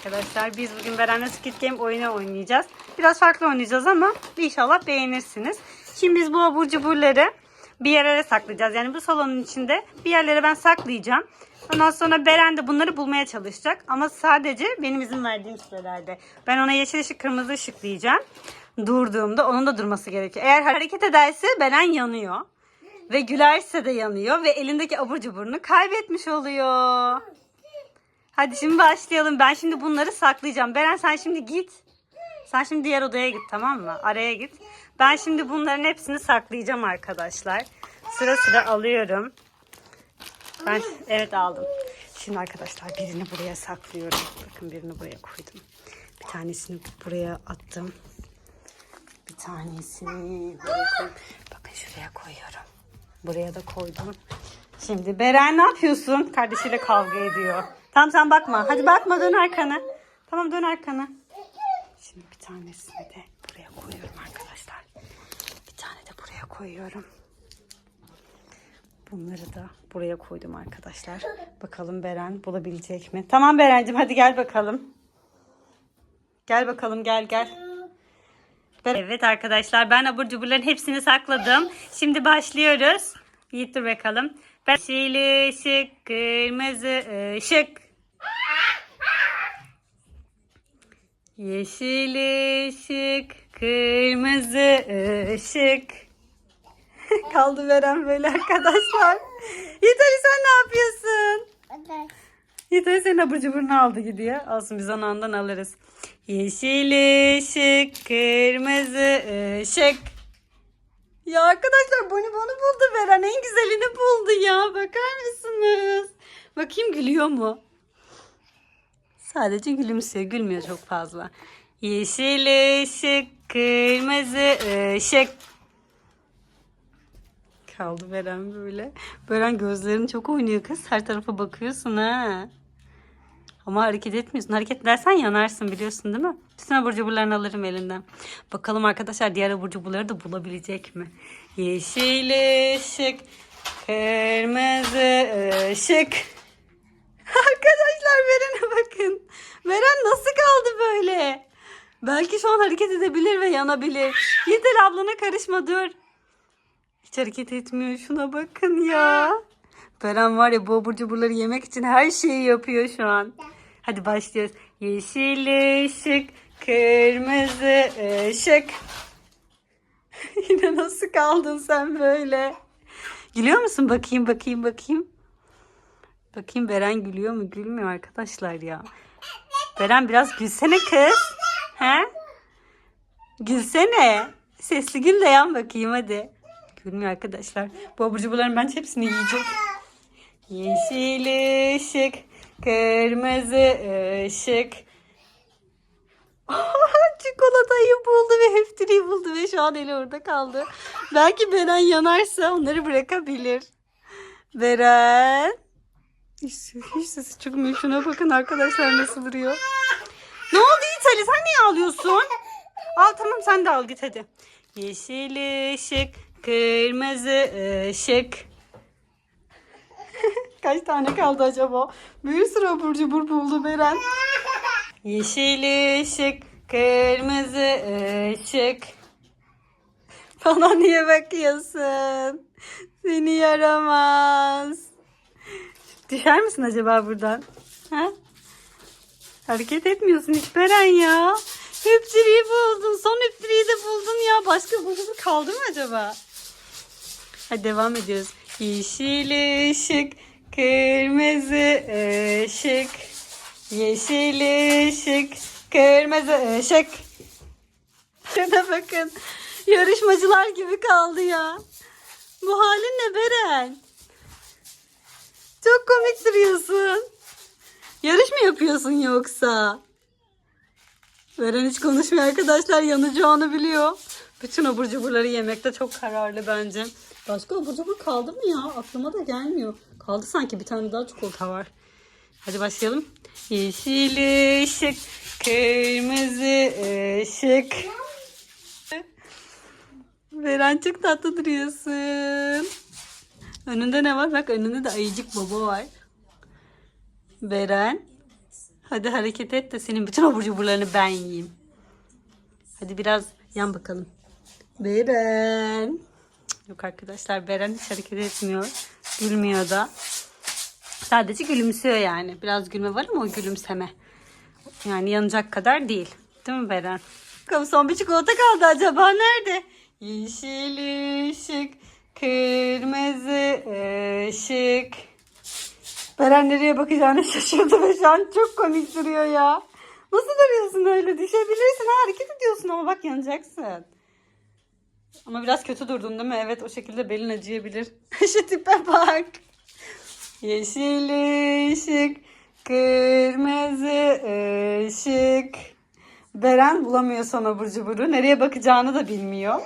arkadaşlar. Biz bugün Beren'le Squid Game oyunu oynayacağız. Biraz farklı oynayacağız ama inşallah beğenirsiniz. Şimdi biz bu abur cuburları bir yerlere saklayacağız. Yani bu salonun içinde bir yerlere ben saklayacağım. Ondan sonra Beren de bunları bulmaya çalışacak. Ama sadece benim izin verdiğim sürelerde. Ben ona yeşil ışık kırmızı ışık diyeceğim. Durduğumda onun da durması gerekiyor. Eğer hareket ederse Beren yanıyor. Ve gülerse de yanıyor. Ve elindeki abur cuburunu kaybetmiş oluyor. Hadi şimdi başlayalım. Ben şimdi bunları saklayacağım. Beren sen şimdi git. Sen şimdi diğer odaya git tamam mı? Araya git. Ben şimdi bunların hepsini saklayacağım arkadaşlar. Sıra sıra alıyorum. Ben evet aldım. Şimdi arkadaşlar birini buraya saklıyorum. Bakın birini buraya koydum. Bir tanesini buraya attım. Bir tanesini buraya. Bakın şuraya koyuyorum. Buraya da koydum. Şimdi Beren ne yapıyorsun? Kardeşiyle kavga ediyor. Tamam sen bakma. Hadi bakma dön arkana. Tamam dön arkana. Şimdi bir tanesini de buraya koyuyorum arkadaşlar. Bir tane de buraya koyuyorum. Bunları da buraya koydum arkadaşlar. Bakalım Beren bulabilecek mi? Tamam Berencim hadi gel bakalım. Gel bakalım gel gel. Evet arkadaşlar ben abur cuburların hepsini sakladım. Şimdi başlıyoruz. Yiğit dur bakalım. Ben yeşil ışık, kırmızı ışık. Yeşil ışık, kırmızı ışık. Kaldı veren böyle arkadaşlar. Yiğit Ali sen ne yapıyorsun? Yiğit Ali senin abur cuburunu aldı gidiyor. Olsun biz onu ondan alırız. Yeşil ışık, kırmızı ışık. Ya arkadaşlar bunu bunu buldu Beren. En güzelini buldu ya. Bakar mısınız? Bakayım gülüyor mu? Sadece gülümsüyor. Gülmüyor çok fazla. Yeşil ışık, kırmızı ışık. Kaldı Beren böyle. Beren gözlerin çok oynuyor kız. Her tarafa bakıyorsun ha. Ama hareket etmiyorsun. Hareket edersen yanarsın biliyorsun değil mi? Bütün abur cuburlarını alırım elinden. Bakalım arkadaşlar diğer abur cuburları da bulabilecek mi? Yeşil ışık, kırmızı ışık. Arkadaşlar Beren'e bakın. Beren nasıl kaldı böyle? Belki şu an hareket edebilir ve yanabilir. Yeter ablana karışma dur. Hiç hareket etmiyor. Şuna bakın ya. Beren var ya bu abur cuburları yemek için her şeyi yapıyor şu an. Hadi başlıyoruz. Yeşil ışık, kırmızı ışık. Yine nasıl kaldın sen böyle? Gülüyor musun? Bakayım bakayım bakayım. Bakayım Beren gülüyor mu? Gülmüyor arkadaşlar ya. Beren biraz gülsene kız. He? Gülsene. Sesli gül de yan bakayım hadi. Gülmüyor arkadaşlar. Bu abur bence hepsini yiyecek. Yeşil ışık, kırmızı ışık. Çikolatayı buldu ve heftiriyi buldu ve şu an eli orada kaldı. Belki Beren yanarsa onları bırakabilir. Beren. Hiç, hiç sesi çıkmıyor. Şuna bakın arkadaşlar nasıl duruyor. Ne oldu Yiğit sen niye ağlıyorsun? Al tamam sen de al git hadi. Yeşil ışık, kırmızı ışık. Kaç tane kaldı acaba? Bir sürü abur cubur buldu Beren. Yeşil ışık, kırmızı ışık. Bana niye bakıyorsun? Seni yaramaz. Düşer misin acaba buradan? Ha? Hareket etmiyorsun hiç Beren ya. Hüptiriyi buldun. Son hüptiriyi de buldun ya. Başka bulduğu kaldı mı acaba? Hadi devam ediyoruz. Yeşil ışık, kırmızı ışık. Yeşil ışık, kırmızı ışık. Şuna bakın. Yarışmacılar gibi kaldı ya. Bu halin ne Beren? Çok komik duruyorsun. Yarış mı yapıyorsun yoksa? Beren hiç konuşmuyor arkadaşlar. Yanacağını biliyor. Bütün abur cuburları yemekte çok kararlı bence. Başka abur cubur kaldı mı ya? Aklıma da gelmiyor. Kaldı sanki bir tane daha çikolata var. Hadi başlayalım. Yeşil ışık, kırmızı ışık. Beren çok tatlı duruyorsun. Önünde ne var? Bak önünde de ayıcık baba var. Beren. Hadi hareket et de senin bütün abur cuburlarını ben yiyeyim. Hadi biraz yan bakalım. Beren. Yok arkadaşlar Beren hiç hareket etmiyor. Gülmüyor da. Sadece gülümsüyor yani. Biraz gülme var ama o gülümseme. Yani yanacak kadar değil. Değil mi Beren? Bakalım son bir çikolata kaldı acaba nerede? Yeşil ışık, kırmızı ışık. Beren nereye bakacağını şaşırdı ve şu an çok komik duruyor ya. Nasıl duruyorsun öyle? Düşebilirsin. Ha, hareket ediyorsun ama bak yanacaksın. Ama biraz kötü durdun değil mi? Evet o şekilde belin acıyabilir. Şu tipe bak. Yeşil ışık, kırmızı ışık. Beren bulamıyor sana burcu buru. Nereye bakacağını da bilmiyor.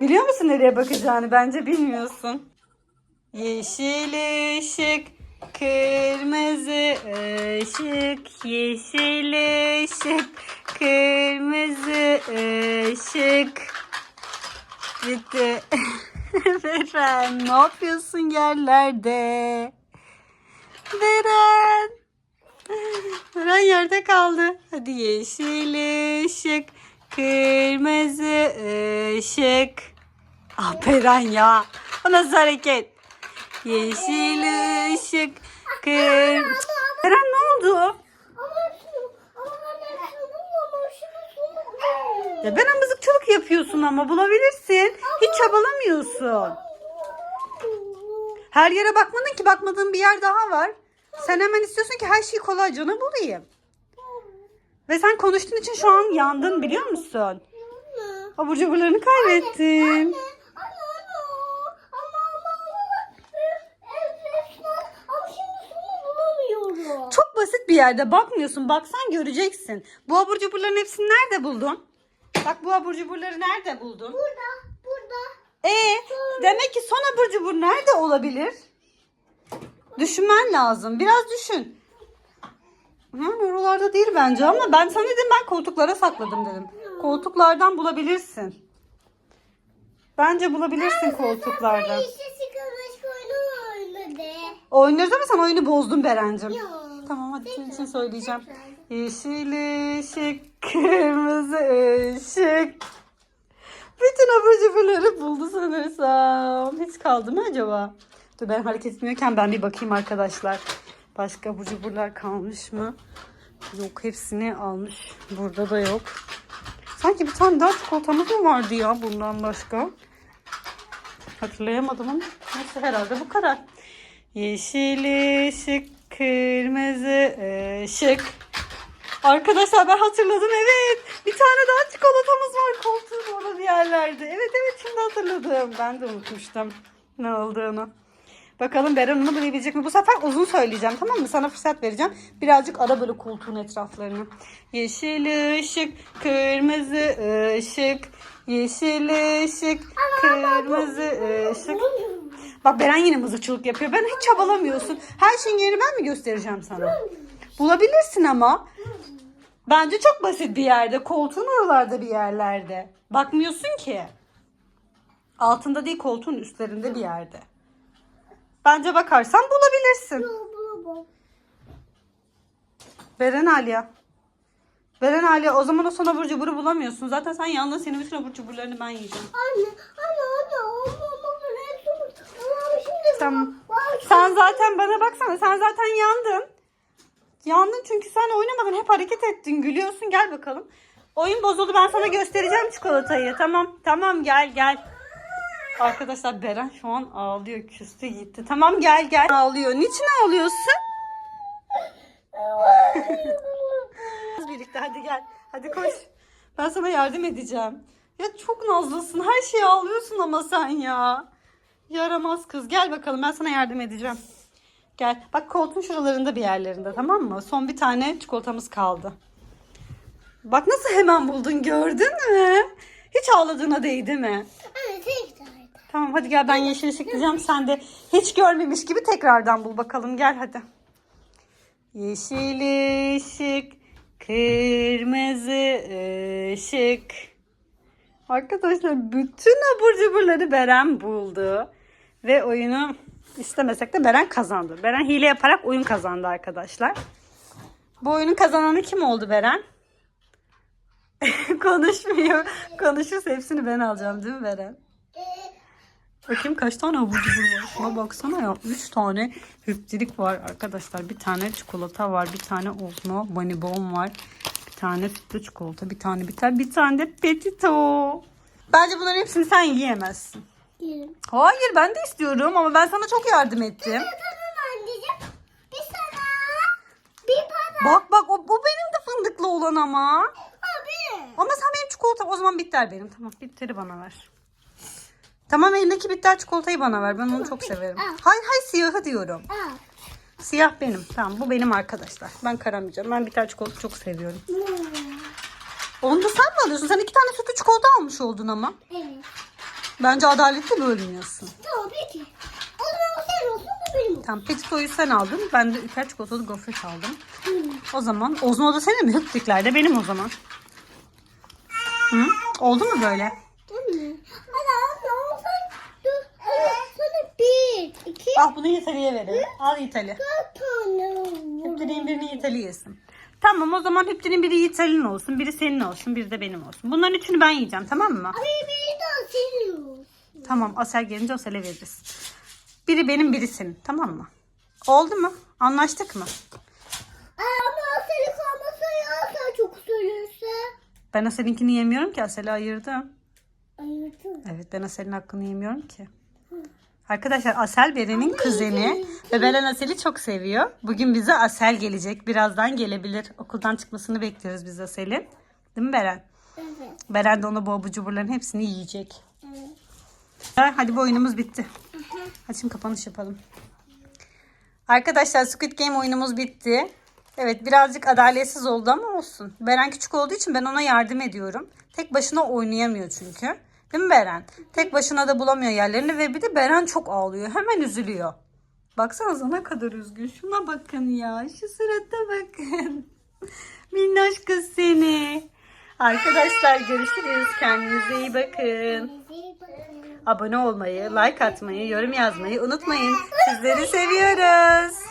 Biliyor musun nereye bakacağını? Bence bilmiyorsun. Yeşil ışık, kırmızı ışık, yeşil ışık, kırmızı ışık. Bitti. Beren ne yapıyorsun yerlerde? Beren. Beren yerde kaldı. Hadi yeşil ışık, kırmızı ışık. Ah Beren ya. O nasıl hareket? Yeşil ışık, kır... Beren ne oldu? Ya ben mızıkçılık yapıyorsun ama bulabilirsin. Hiç çabalamıyorsun. Her yere bakmadın ki bakmadığın bir yer daha var. Sen hemen istiyorsun ki her şeyi kolayca bulayım. Ve sen konuştuğun için şu an yandın biliyor musun? Abur cuburlarını kaybettin. Anne, anne. Ama, ama, ama. Resmen, ama şimdi şunu bulamıyorum. Çok basit bir yerde bakmıyorsun. Baksan göreceksin. Bu abur cuburların hepsini nerede buldun? Bak bu abur cuburları nerede buldun? Burada, burada. Ee, demek ki son abur cubur nerede olabilir? Düşünmen lazım. Biraz düşün. Yani oralarda değil bence ama ben sana dedim ben koltuklara sakladım dedim. Koltuklardan bulabilirsin. Bence bulabilirsin koltuklardan. Oynuyoruz ama sen oyunu bozdun Berencim. Yok. Tamam hadi senin için söyleyeceğim. Yeşil ışık, kırmızı ışık. Bütün abur cuburları buldu sanırsam. Hiç kaldı mı acaba? Dur ben hareket etmiyorken ben bir bakayım arkadaşlar. Başka abur cuburlar kalmış mı? Yok hepsini almış. Burada da yok. Sanki bir tane daha çikolatamız mı vardı ya bundan başka? Hatırlayamadım ama neyse herhalde bu kadar. Yeşil ışık, kırmızı ışık. Arkadaşlar ben hatırladım evet. Bir tane daha çikolatamız var koltuğun orada bir yerlerde. Evet evet şimdi hatırladım. Ben de unutmuştum ne olduğunu. Bakalım Beren onu bulabilecek mi? Bu sefer uzun söyleyeceğim tamam mı? Sana fırsat vereceğim. Birazcık ara böyle koltuğun etraflarını. Yeşil ışık, kırmızı ışık. Yeşil ışık, kırmızı ışık. Bak Beren yine mızıkçılık yapıyor. Ben hiç çabalamıyorsun. Her şeyin yerini ben mi göstereceğim sana? Bulabilirsin ama. Bence çok basit bir yerde. Koltuğun oralarda bir yerlerde. Bakmıyorsun ki. Altında değil koltuğun üstlerinde bir yerde. Bence bakarsan bulabilirsin. Beren Alya. Beren Alya o zaman o son abur cuburu bulamıyorsun. Zaten sen yandın senin bütün abur cuburlarını ben yiyeceğim. Anne, anne, anne. Ben hepsini... Ama şimdi... Bak, Sen zaten bana baksana sen zaten yandın. Yandın çünkü sen oynamadan hep hareket ettin gülüyorsun gel bakalım. Oyun bozuldu ben sana göstereceğim çikolatayı. Tamam tamam gel gel. Arkadaşlar Beren şu an ağlıyor küstü gitti. Tamam gel gel. Ağlıyor. Niçin ağlıyorsun? Birlikte hadi gel. Hadi koş. Ben sana yardım edeceğim. Ya çok nazlısın. Her şeyi ağlıyorsun ama sen ya. Yaramaz kız. Gel bakalım ben sana yardım edeceğim. Gel. Bak koltuğun şuralarında bir yerlerinde tamam mı? Son bir tane çikolatamız kaldı. Bak nasıl hemen buldun gördün mü? Hiç ağladığına değdi mi? Tane. Tamam hadi gel ben yeşil ışık diyeceğim. Sen de hiç görmemiş gibi tekrardan bul bakalım. Gel hadi. Yeşil ışık, kırmızı ışık. Arkadaşlar bütün abur cuburları Beren buldu. Ve oyunu istemesek de Beren kazandı. Beren hile yaparak oyun kazandı arkadaşlar. Bu oyunun kazananı kim oldu Beren? Konuşmuyor. Konuşursa hepsini ben alacağım değil mi Beren? Bakayım kaç tane abur cubur var. Şuna baksana ya. 3 tane hüptirik var arkadaşlar. Bir tane çikolata var. Bir tane Ozmo bonibon var. Bir tane sütlü çikolata. Bir tane biter. Bir tane de petito. Bence bunların hepsini sen yiyemezsin. Yerim. Hayır ben de istiyorum ama ben sana çok yardım ettim. Bak bak o, bu benim de fındıklı olan ama. Abi. Ama sen benim çikolata o zaman bitter benim. Tamam bitteri bana ver. Tamam elindeki bitter çikolatayı bana ver. Ben onu çok severim. Al. Hayır hayır siyahı diyorum. Siyah benim. Tamam bu benim arkadaşlar. Ben karamayacağım. Ben bitter çikolata çok seviyorum. Onu da sen mi alıyorsun? Sen iki tane sütlü çikolata almış oldun ama. Evet. Bence adaletli bölmüyorsun. Tamam peki. O zaman bu senin olsun bu benim olsun. Tamam petitoyu sen aldın. Ben de ülker çikolatalı gofret aldım. O zaman Ozmo da senin mi? Hüptikler de benim o zaman. Hı? Oldu mu böyle? Değil mi? Hadi anne olsan dur. Hadi sana iki, Al bunu Yitali'ye verelim. Al vur. Hüptirin birini Yitali yesin. Tamam o zaman Hüptirin biri Yitali'nin olsun, biri senin olsun, biri de benim olsun. Bunların üçünü ben yiyeceğim tamam mı? Abi bir daha seviyoruz. Tamam Asel gelince Asel'e veririz. Biri benim biri senin tamam mı? Oldu mu? Anlaştık mı? Ama seni kalmasa ya sen çok söylerse. Ben Asel'inkini yemiyorum ki Asel'i ayırdım. Ayırdım. Evet ben Asel'in hakkını yemiyorum ki. Arkadaşlar Asel Beren'in kuzeni ve Beren Asel'i çok seviyor. Bugün bize Asel gelecek. Birazdan gelebilir. Okuldan çıkmasını bekliyoruz biz Asel'in. Değil mi Beren? Evet. Beren de ona bu abur cuburların hepsini yiyecek. Evet. Hadi bu oyunumuz bitti. Hadi şimdi kapanış yapalım. Arkadaşlar Squid Game oyunumuz bitti. Evet birazcık adaletsiz oldu ama olsun. Beren küçük olduğu için ben ona yardım ediyorum. Tek başına oynayamıyor çünkü. Değil mi Beren? Tek başına da bulamıyor yerlerini ve bir de Beren çok ağlıyor. Hemen üzülüyor. Baksanıza ne kadar üzgün. Şuna bakın ya. Şu surata bakın. Minnoş kız seni. Arkadaşlar görüşürüz. Kendinize iyi bakın. Abone olmayı, like atmayı, yorum yazmayı unutmayın. Sizleri seviyoruz.